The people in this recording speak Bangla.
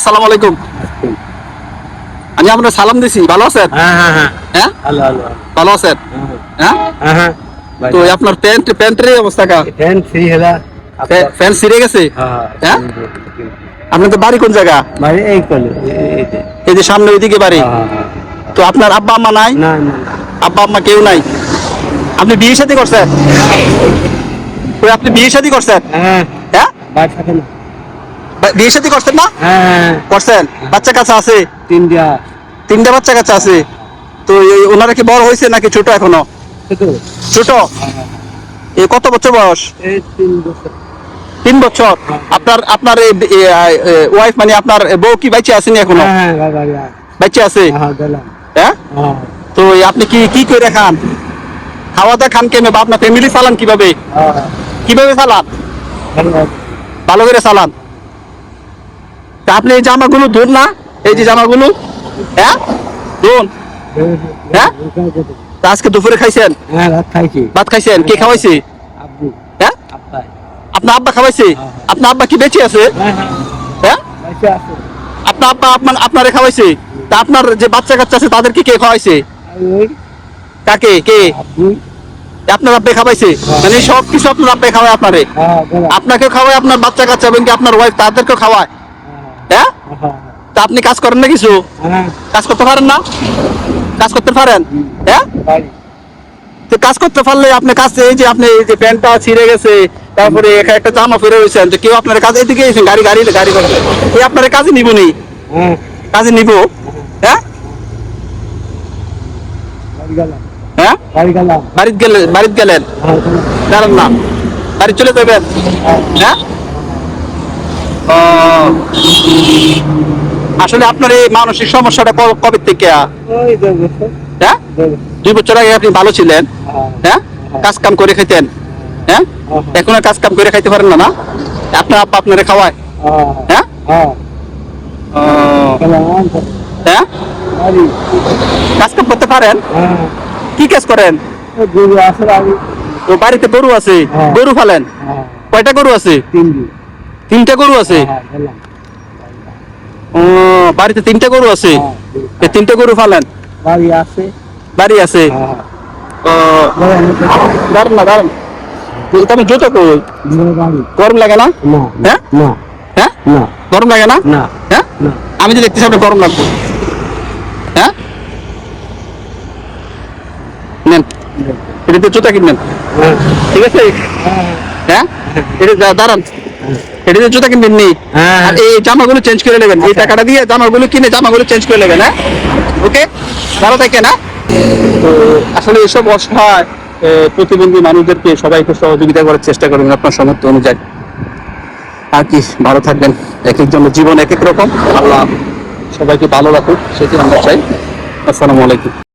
আসসালামু আলাইকুম। আমি আপনার সালাম দিছি ভালো আছেন? হ্যাঁ হ্যাঁ হ্যাঁ। ভালো আছেন? হ্যাঁ তো আপনার প্যান্ট প্যান্টের অবস্থা কা? ফ্যান ফ্রি হেলা প্যান্ট ছিঁড়ে গেছে? হ্যাঁ হ্যাঁ? বাড়ি কোন জায়গা? মানে এই এই যে। সামনে ওইদিকে বাড়ি। তো আপনার আব্বা আম্মা নাই? আব্বা আম্মা কেউ নাই? আপনি বিয়ে শাদী করছেন? আপনি বিয়ে শাদী করছেন? হ্যাঁ। হ্যাঁ? বিয়ে শাদী করছেন না? হ্যাঁ। হ্যাঁ করছেন? বাচ্চা কাছে আছে? তিনটা। তিনটা বাচ্চা কাছে আছে? তো ওনারা কি বড় হয়েছে নাকি ছোট এখনও? ছোট। ছোট? এই কত বছর বয়স? তিন বছর। তিন বছর? আপনার আপনার ওয়াইফ মানে আপনার বউ কি বাইচে আসেনি এখনও? হ্যাঁ হ্যাঁ হ্যাঁ বাইচে আছে? হ্যাঁ হ্যাঁ হ্যাঁ? তো আপনি কি কি করে খান? খাওয়া দাওয়া খান কেমনে বা আপনার ফ্যামিলি চালান কীভাবে? হ্যাঁ। কীভাবে চালান ভালো করে চালান? তা আপনি এই জামাগুলো ধুন না। এই যে জামাগুলো হ্যাঁ? ধুন। হ্যাঁ? তা আজকে দুপুরে খাইছেন? হ্যাঁ রাত খাইছি। ভাত খাইছেন? কে খাওয়াইছে? হ্যাঁ? আপনার আব্বা খাওয়াইছে? আপনার আব্বা কি বেঁচে আছে? হ্যাঁ হ্যাঁ। হ্যাঁ? আপনার আব্বা আপনার আপনারে খাওয়াইছে? তা আপনার যে বাচ্চা কাচ্চা আছে তাদেরকে কে খাওয়াইছে? কাকে? কে? আপনার আব্বে খাওয়াইছে? মানে সব কিছু আপনার আব্বে খাওয়ায় আপনারে। হ্যাঁ দিলাম আপনাকে খাওয়ায় আপনার বাচ্চা কাচ্চা এবং আপনার ওয়াইফ তাদেরকে খাওয়ায়। হ্যাঁ? হ্যাঁ। তা আপনি কাজ করেন না কিছু? হ্যাঁ। কাজ করতে পারেন না? কাজ করতে পারেন? হ্যাঁ? তো কাজ করতে পারলে আপনি কাজ এই যে আপনি এই যে প্যান্টটা ছিঁড়ে গেছে তারপরে একটা জামা ফিরে রয়েছেন তো কেউ আপনার কাজ এদিকে এসেছেন গাড়ি গাড়ি গাড়ি করে। এই আপনার কাজে নিব নি? হ্যাঁ। কাজে নিব? হ্যাঁ? হ্যাঁ? বাড়ি বাড়িতে গেলেন বাড়িতে গেলেন? হ্যাঁ দাঁড়ান না। বাড়ি চলে যাবেন? হ্যাঁ? আসলে আপনার এই মানসিক সমস্যাটা কবে থেকে? হ্যাঁ? দুই বছর। আগে আপনি ভালো ছিলেন হ্যাঁ। হ্যাঁ? কাজ কাম করে খাইতেন হ্যাঁ? হ্যাঁ। এখন আর কাজ কাম করে খাইতে পারেন না না? আপনার আব্বা আপনারে খাওয়ায় হ্যাঁ। হ্যাঁ? কাজ কাম করতে পারেন? কি কাজ করেন? গরু বাড়িতে গরু আছে। গরু ফালেন কয়টা গরু আছে? তিন দিন তিনটা গরু আছে? হ্যাঁ ও বাড়িতে তিনটা গরু আছে? হ্যাঁ তিনটা গরু ফালেন বাড়ি আসে বাড়ি আছে? হ্যাঁ দাঁড়ান না দাঁড়ান। তুমি জুতো কই গরম লাগে না? হ্যাঁ? হ্যাঁ? গরম লাগে না? হ্যাঁ? আমি তো দেখতেছি আপনার গরম লাগবে। হ্যাঁ? নেন। এটাতে জুতা কিনবেন। হ্যাঁ। ঠিক আছে? হ্যাঁ। হ্যাঁ? এটা দাঁড়ান। এটাতে জুতা কিনবেন নি হ্যাঁ আর এই জামাগুলো চেঞ্জ করে নেবেন। এই টাকাটা দিয়ে জামাগুলো কিনে জামাগুলো চেঞ্জ করে নেবেন হ্যাঁ? ওকে ভালো থাকেন হ্যাঁ? তো আসলে এসব অসহায় প্রতিবন্ধী মানুষদেরকে সবাইকে সহযোগিতা করার চেষ্টা করবেন আপনার সামর্থ্য অনুযায়ী। আর কি ভালো থাকবেন। এক একজনের জীবন এক এক রকম। আল্লাহ সবাইকে ভালো রাখুক সেটি আমরা চাই। আসসালামু আলাইকুম।